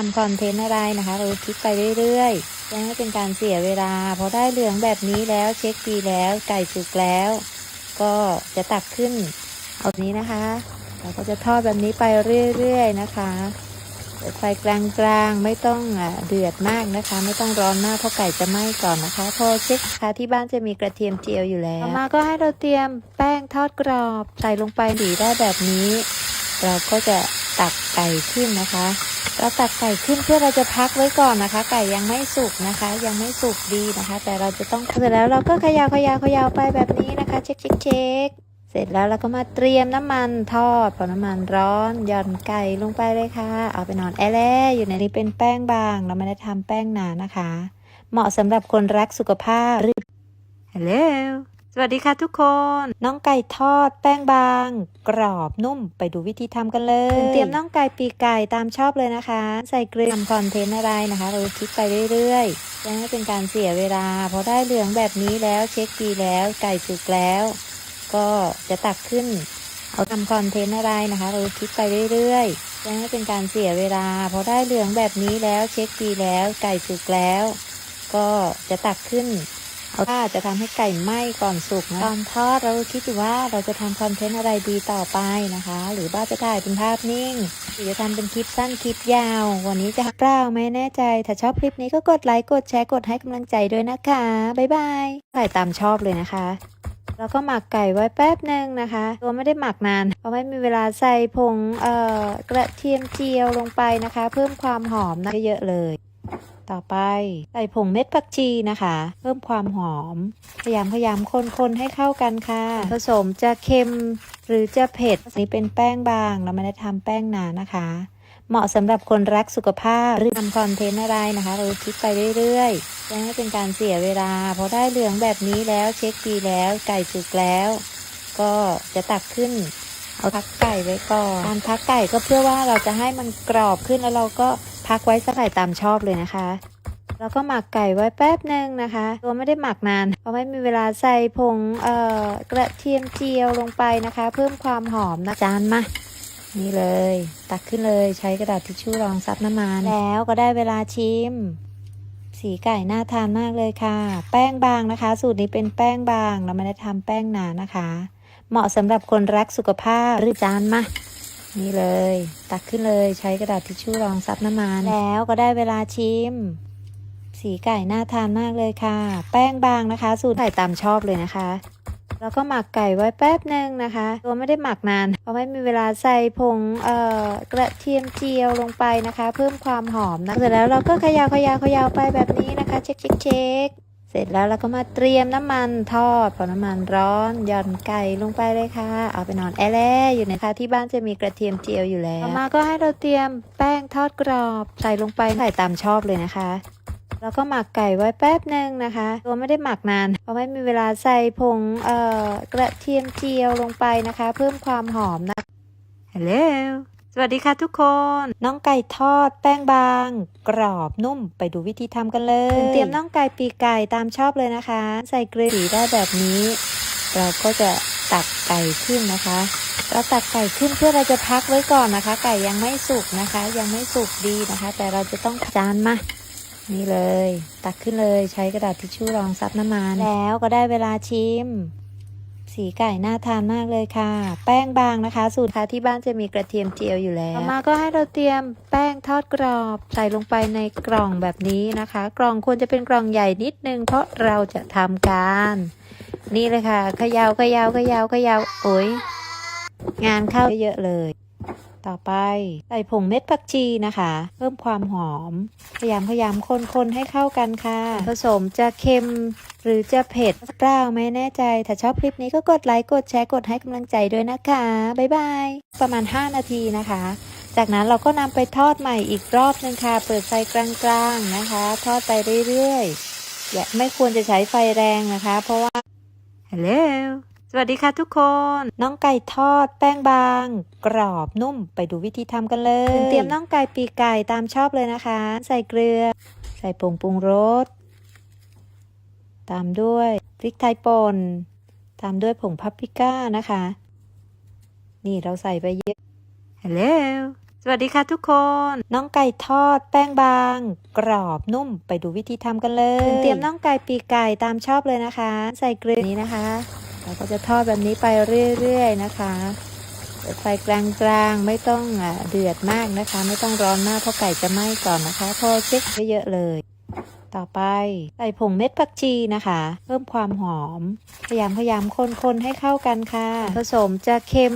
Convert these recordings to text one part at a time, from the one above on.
ทำคอนเทนต์อะไรนะคะ เราคิดไปเรื่อยๆจะไม่เป็นการเสียเวลา พอได้เหลืองแบบนี้แล้วเช็คดีแล้วไก่สุกแล้ว ก็จะตักขึ้นเอานี้นะคะเราก็จะทอดแบบนี้ไปเรื่อย ๆ นะคะเปิดไฟกลางๆ ไม่ต้องอะเดือดมากนะคะ ไม่ต้องร้อนมากเพราะไก่จะไหม้ก่อนนะคะ พอเช็คค่ะที่บ้านจะมีกระเทียมเจียวอยู่แล้วมาก็ให้เราเตรียมแป้งทอดกรอบใส่ลงไปดีได้แบบนี้ เราก็จะ ตักไก่ขึ้นนะคะ เราตักไก่ขึ้นเพื่อเราจะพักไว้ก่อนนะคะ ไก่ยังไม่สุกนะคะ ยังไม่สุกดีนะคะ แต่เราจะต้องเสร็จแล้วเราก็ขยาวขยาวขยาวไปแบบนี้นะคะเช็คเช็คเช็คเสร็จแล้วเราก็มาเตรียมน้ำมันทอดพอน้ำมันร้อนหย่อนไก่ลงไปเลยค่ะ เอาไปนอนแอแล่อยู่ในนี้เป็นแป้งบาง เราไม่ได้ทำแป้งหนานะคะ เหมาะสำหรับคนรักสุขภาพฮัลโหล สวัสดีค่ะทุกคน น้องไก่ทอดแป้งบาง กรอบนุ่มไปดูวิธีทำกันเลยเตรียมน้องไก่ปีกไก่ตามชอบเลยนะคะ ใส่เกลือทำคอนเทนต์อะไรนะคะ เราคิดไปเรื่อยๆจะไม่เป็นการเสียเวลาพอได้เหลืองแบบนี้แล้วเช็คดีแล้ว ไก่สุกแล้ว ก็จะตักขึ้น เอาทำคอนเทนต์อะไรนะคะ เราคิดไปเรื่อยๆจะไม่เป็นการเสียเวลาพอได้เหลืองแบบนี้แล้วเช็คดีแล้ว ไก่สุกแล้ว ก็จะตักขึ้น เอาถ้าจะทำให้ไก่ไหม้ก่อนสุกนะตอนทอดเราคิดอยู่ว่าเราจะทำคอนเทนต์อะไรดีต่อไปนะคะ หรือว่าจะถ่ายเป็นภาพนิ่งหรือจะทำเป็นคลิปสั้นคลิปยาว วันนี้จะเปล่าไม่แน่ใจ ถ้าชอบคลิปนี้ก็กดไลค์กดแชร์กดให้กำลังใจด้วยนะคะบ๊ายบายถ่ายตามชอบเลยนะคะแล้วก็หมักไก่ไว้แป๊บหนึ่งนะคะ ตัวไม่ได้หมักนาน เพราะไม่มีเวลาใส่ผงเอ่อกระเทียมเจียวลงไปนะคะ เพิ่มความหอมนะเยอะเลย ต่อไปใส่ผงเม็ดผักชีนะคะ เพิ่มความหอม พยายามพยายามคนๆให้เข้ากันค่ะ ผสมจะเค็มหรือจะเผ็ดนี่เป็นแป้งบาง เราไม่ได้ทำแป้งหนานะคะ เหมาะสำหรับคนรักสุขภาพหรือทำคอนเทนต์อะไรนะคะ เราคิดไปเรื่อยๆจะไม่เป็นการเสียเวลาพอได้เหลืองแบบนี้แล้วเช็คดีแล้วไก่สุกแล้ว ก็จะตักขึ้นเอาพักไก่ไว้ก่อนการพักไก่ก็เพื่อว่าเราจะให้มันกรอบขึ้นแล้วเราก็ พักไว้สักไก่อยตามชอบเลยนะคะ แล้วก็หมักไก่ไว้แป๊บหนึ่งนะคะ ตัวไม่ได้หมักนาน เพราะไม่มีเวลาใส่ผงเอ่อกระเทียมเจียวลงไปนะคะ เพิ่มความหอมนะจานมานี่เลย ตักขึ้นเลยใช้กระดาษทิชชู่รองซับน้ำมันแล้วก็ได้เวลาชิม สีไก่น่าทานมากเลยค่ะ แป้งบางนะคะ สูตรนี้เป็นแป้งบางเราไม่ได้ทำแป้งหนานะคะ เหมาะสำหรับคนรักสุขภาพหรือจานมา นี่เลย ตักขึ้นเลยใช้กระดาษทิชชู่รองซับน้ำมันแล้วก็ได้เวลาชิม สีไก่น่าทานมากเลยค่ะ แป้งบางนะคะ สูตรไก่ตามชอบเลยนะคะ แล้วก็หมักไก่ไว้แป๊บหนึ่งนะคะ ตัวไม่ได้หมักนานเพราะไม่มีเวลาใส่ผงเอ่อกระเทียมเจียวลงไปนะคะ เพิ่มความหอมนะเสร็จแล้วเราก็เขยาขยาขยาไปแบบนี้นะคะ เช็คเช็คเช็ค เสร็จแล้วเราก็มาเตรียมน้ำมันทอด พอน้ำมันร้อนหย่อนไก่ลงไปเลยค่ะ เอาไปนอนแอแล่อยู่นะคะที่บ้านจะมีกระเทียมเจียวอยู่แล้วต่อมาก็ให้เราเตรียมแป้งทอดกรอบใส่ลงไปใส่ตามชอบเลยนะคะ แล้วก็หมักไก่ไว้แป๊บหนึ่งนะคะ ตัวไม่ได้หมักนานเพราะไม่มีเวลาใส่ผงเอ่อกระเทียมเจียวลงไปนะคะ เพิ่มความหอมนะฮัลโหลส วัสดีค่ะทุกคน น้องไก่ทอดแป้งบาง กรอบนุ่มไปดูวิธีทำกันเลยเตรียมน้องไก่ปีกไก่ตามชอบเลยนะคะ ใส่เกลือสีได้แบบนี้ เราก็จะตักไก่ขึ้นนะคะ เราตักไก่ขึ้นเพื่อเราจะพักไว้ก่อนนะคะ ไก่ยังไม่สุกนะคะ ยังไม่สุกดีนะคะ แต่เราจะต้องจานมานี่เลย ตักขึ้นเลยใช้กระดาษทิชชู่รองซับน้ำมันแล้วก็ได้เวลาชิม สีไก่น่าทานมากเลยค่ะ แป้งบางนะคะ สูตรค่ะที่บ้านจะมีกระเทียมเจียวอยู่แล้วต่อมาก็ให้เราเตรียมแป้งทอดกรอบ ใส่ลงไปในกล่องแบบนี้นะคะ กล่องควรจะเป็นกล่องใหญ่นิดนึงเพราะเราจะทำการ นี่เลยค่ะขยาวขยาวขยาวขยาวโอ้ยงานเข้าเยอะเลย ต่อไปใส่ผงเม็ดผักชีนะคะ เพิ่มความหอม พยายามพยายามคนๆให้เข้ากันค่ะ ผสมจะเค็มหรือจะเผ็ดเปล่าไม่แน่ใจ ถ้าชอบคลิปนี้ก็กดไลค์กดแชร์กดให้กำลังใจด้วยนะคะ บ๊ายบาย ประมาณ 5 นาทีนะคะ จากนั้นเราก็นำไปทอดใหม่อีกรอบนึงค่ะ เปิดไฟกลางๆนะคะ ทอดไปเรื่อยๆอย่าไม่ควรจะใช้ไฟแรงนะคะ เพราะว่าฮัลโหล สวัสดีค่ะทุกคน น้องไก่ทอดแป้งบาง กรอบนุ่มไปดูวิธีทำกันเลย เตรียมน้องไก่ปีกไก่ตามชอบเลยนะคะ ใส่เกลือ ใส่ผงปรุงรส ตามด้วยพริกไทยป่น ตามด้วยผงพัปปริก้านะคะ นี่เราใส่ไปเยอะฮัลโหลสวัสดีค่ะทุกคน น้องไก่ทอดแป้งบาง กรอบนุ่มไปดูวิธีทำกันเลย เตรียมน้องไก่ปีกไก่ตามชอบเลยนะคะ ใส่เกลือนี้นะคะ เราก็จะทอดแบบนี้ไปเรื่อยๆนะคะไฟกลางๆ ไม่ต้องอะเดือดมากนะคะ ไม่ต้องร้อนมากเพราะไก่จะไหม้ก่อนนะคะพอเช็คเยอะๆเลย ต่อไปใส่ผงเม็ดผักชีนะคะ เพิ่มความหอม พยายามพยายามคนๆให้เข้ากันค่ะ ผสมจะเค็ม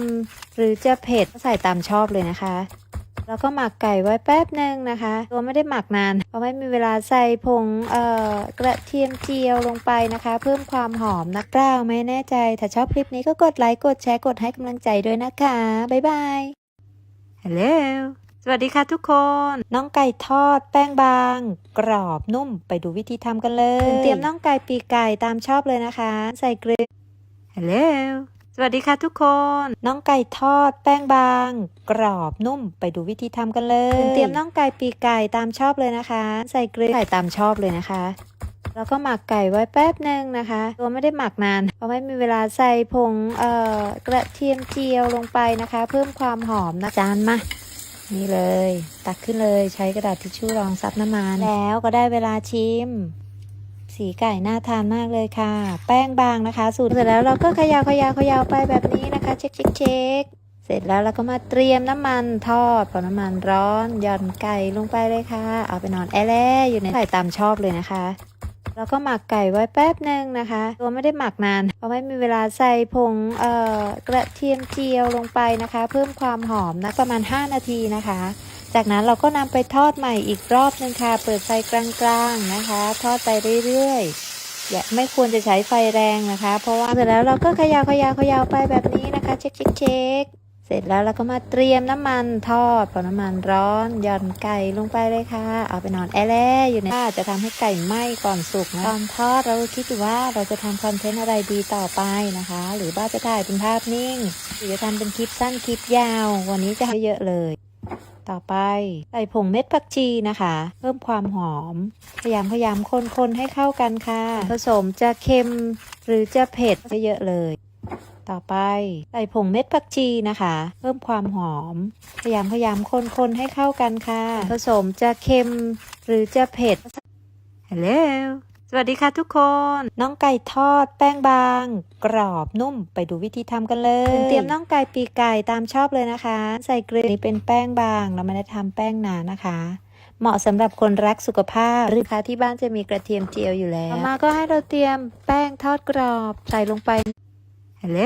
หรือจะเผ็ดก็ใส่ตามชอบเลยนะคะ แล้วก็หมักไก่ไว้แป๊บหนึ่งนะคะ ตัวไม่ได้หมักนานเพราะไม่มีเวลาใส่ผงเอ่อกระเทียมเจียวลงไปนะคะ เพิ่มความหอมนะกล้าวไม่แน่ใจ ถ้าชอบคลิปนี้ก็กดไลค์กดแชร์กดให้กำลังใจด้วยนะคะบ๊ายบายฮัลโหลสวัสดีค่ะทุกคน น้องไก่ทอดแป้งบาง กรอบนุ่มไปดูวิธีทำกันเลย เตรียมน้องไก่ปีกไก่ตามชอบเลยนะคะ ใส่เกลือฮัลโหล สวัสดีค่ะทุกคน น้องไก่ทอดแป้งบาง กรอบนุ่มไปดูวิธีทำกันเลย เตรียมน้องไก่ปีกไก่ตามชอบเลยนะคะ ใส่เกลือใส่ตามชอบเลยนะคะ แล้วก็หมักไก่ไว้แป๊บหนึ่งนะคะ ตัวไม่ได้หมักนานเพราะไม่มีเวลาใส่ผงเอ่อกระเทียมเจียวลงไปนะคะ เพิ่มความหอมนะจานมานี่เลย ตักขึ้นเลยใช้กระดาษทิชชู่รองซับน้ำมันแล้วก็ได้เวลาชิม สีไก่น่าทานมากเลยค่ะ แป้งบางนะคะ สูตรเสร็จแล้วเราก็ขยาวขยาวขยาวไปแบบนี้นะคะเช็คเช็คเช็คเสร็จแล้วเราก็มาเตรียมน้ำมันทอดพอน้ำมันร้อนหย่อนไก่ลงไปเลยค่ะ เอาไปนอนแอแล่อยู่ในไก่ตามชอบเลยนะคะแล้วก็หมักไก่ไว้แป๊บหนึ่งนะคะ ตัวไม่ได้หมักนานเพราะไม่มีเวลาใส่ผงเอ่อกระเทียมเจียวลงไปนะคะ เพิ่มความหอมนะประมาณ 5 นาทีนะคะ จากนั้นเราก็นำไปทอดใหม่อีกรอบหนึงค่ะ เปิดไฟกลางๆนะคะ ทอดไปเรื่อยๆ อย่าไม่ควรจะใช้ไฟแรงนะคะ เพราะว่าเสร็จแล้วเราก็ขยาวขยาวขยาวไปแบบนี้นะคะเช็คเช็คเช็คเสร็จแล้วเราก็มาเตรียมน้ำมันทอดพอน้ำมันร้อนหย่อนไก่ลงไปเลยค่ะ เอาไปนอนแอแล่อยู่ในถ้าจะทำให้ไก่ไหม้ก่อนสุกนะตอนทอดเราคิดว่าเราจะทำคอนเทนต์อะไรดีต่อไปนะคะ หรือว่าจะถ่ายเป็นภาพนิ่งหรือจะทำเป็นคลิปสั้นคลิปยาว วันนี้จะเยอะเลย ต่อไปใส่ผงเม็ดผักชีนะคะ เพิ่มความหอม พยายามพยายามคนๆให้เข้ากันค่ะ ผสมจะเค็มหรือจะเผ็ดเยอะเลย ต่อไปใส่ผงเม็ดผักชีนะคะ เพิ่มความหอม พยายามพยายามคนๆให้เข้ากันค่ะ ผสมจะเค็มหรือจะเผ็ดฮัลโหล วัสดีค่ะทุกคน น้องไก่ทอดแป้งบาง กรอบนุ่มไปดูวิธีทำกันเลยเตรียมน้องไก่ปีกไก่ตามชอบเลยนะคะ ใส่เกลือนี้เป็นแป้งบาง เราไม่ได้ทำแป้งหนานะคะ เหมาะสำหรับคนรักสุขภาพหรือค้าที่บ้านจะมีกระเทียมเจียวอยู่แล้วต่อมาก็ให้เราเตรียมแป้งทอดกรอบใส่ลงไปฮัลโหล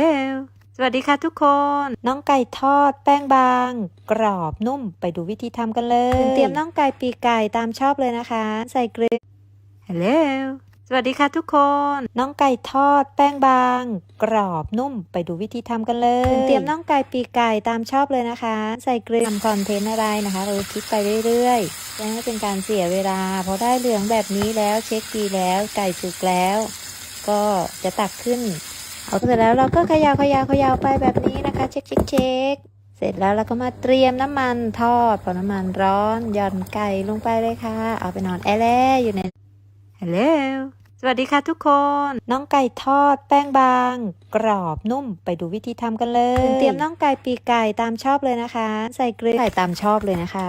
สวัสดีค่ะทุกคน น้องไก่ทอดแป้งบาง กรอบนุ่มไปดูวิธีทำกันเลยเตรียมน้องไก่ปีกไก่ตามชอบเลยนะคะ ใส่เกลือ ฮัลโหล สวัสดีค่ะทุกคน น้องไก่ทอดแป้งบาง กรอบนุ่มไปดูวิธีทำกันเลย เตรียมน้องไก่ปีกไก่ตามชอบเลยนะคะ ใส่เกลือทำคอนเทนต์อะไรนะคะ เราคิดไปเรื่อยๆจะไม่เป็นการเสียเวลา พอได้เหลืองแบบนี้แล้วเช็คดีแล้วไก่สุกแล้ว ก็จะตักขึ้น เอาเสร็จแล้วเราก็เขยาวขยาวขยาวไปแบบนี้นะคะ เช็คเช็คเช็คเสร็จแล้วเราก็มาเตรียมน้ำมันทอดพอน้ำมันร้อนหย่อนไก่ลงไปเลยค่ะ เอาไปนอนแอแล่อยู่ใน ฮัลโหล สวัสดีค่ะทุกคน น้องไก่ทอดแป้งบาง กรอบนุ่มไปดูวิธีทำกันเลย เตรียมน้องไก่ปีกไก่ตามชอบเลยนะคะ ใส่เกลือใส่ตามชอบเลยนะคะ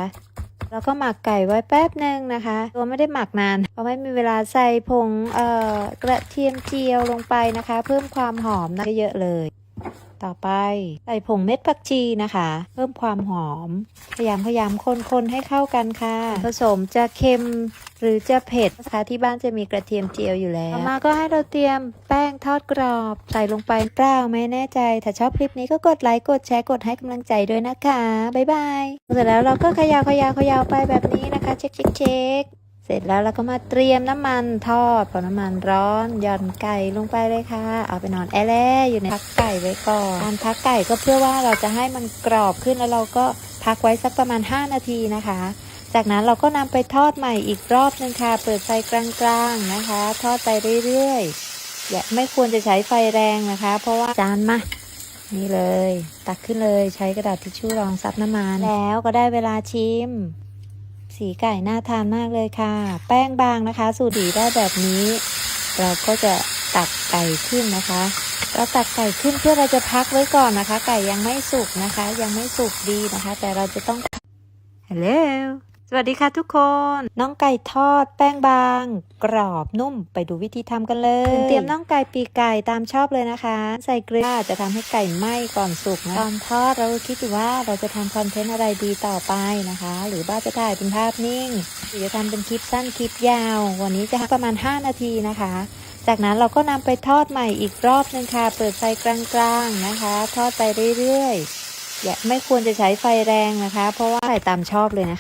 แล้วก็หมักไก่ไว้แป๊บหนึ่งนะคะ ตัวไม่ได้หมักนานเพราะไม่มีเวลาใส่ผงเอ่อกระเทียมเจียวลงไปนะคะ เพิ่มความหอมนะเยอะๆเลย ต่อไปใส่ผงเม็ดผักชีนะคะ เพิ่มความหอม พยายามพยายามคนๆให้เข้ากันค่ะ ผสมจะเค็มหรือจะเผ็ดนะคะที่บ้านจะมีกระเทียมเจียวอยู่แล้วต่อมาก็ให้เราเตรียมแป้งทอดกรอบ ใส่ลงไปเปล่าไม่แน่ใจ ถ้าชอบคลิปนี้ก็กดไลค์กดแชร์กดให้กำลังใจด้วยนะคะบ๊ายบายเสร็จแล้วเราก็เขยาวขยาวขยาวไปแบบนี้นะคะ เช็คเช็คเช็ค เสร็จแล้วเราก็มาเตรียมน้ำมันทอดพอน้ำมันร้อนหย่อนไก่ลงไปเลยค่ะ เอาไปนอนแอแล่อยู่ในพักไก่ไว้ก่อนการพักไก่ก็เพื่อว่าเราจะให้มันกรอบขึ้นแล้วเราก็พักไว้สักประมาณ 5 นาทีนะคะ จากนั้นเราก็นำไปทอดใหม่อีกรอบหนึงค่ะ เปิดไฟกลางๆนะคะ ทอดไปเรื่อยๆอย่าไม่ควรจะใช้ไฟแรงนะคะ เพราะว่าจานมานี่เลย ตักขึ้นเลยใช้กระดาษทิชชู่รองซับน้ำมันแล้วก็ได้เวลาชิม สีไก่น่าทานมากเลยค่ะ แป้งบางนะคะ สูตรดีได้แบบนี้ เราก็จะตักไก่ขึ้นนะคะ เราตักไก่ขึ้นเพื่อเราจะพักไว้ก่อนนะคะ ไก่ยังไม่สุกนะคะ ยังไม่สุกดีนะคะ แต่เราจะต้องฮัลโหล สวัสดีค่ะทุกคน น้องไก่ทอดแป้งบาง กรอบนุ่มไปดูวิธีทำกันเลย เตรียมน้องไก่ปีกไก่ตามชอบเลยนะคะ ใส่เกลือจะทำให้ไก่ไหม้ก่อนสุกนะตอนทอดเราคิดอยู่ว่าเราจะทำคอนเทนต์อะไรดีต่อไปนะคะ หรือว่าจะถ่ายเป็นภาพนิ่ง หรือจะทำเป็นคลิปสั้นคลิปยาว วันนี้จะประมาณ 5 นาทีนะคะ จากนั้นเราก็นำไปทอดใหม่อีกรอบนึงค่ะ เปิดไฟกลางๆนะคะ ทอดไปเรื่อยๆอย่าไม่ควรจะใช้ไฟแรงนะคะ เพราะว่าใส่ตามชอบเลยนะคะ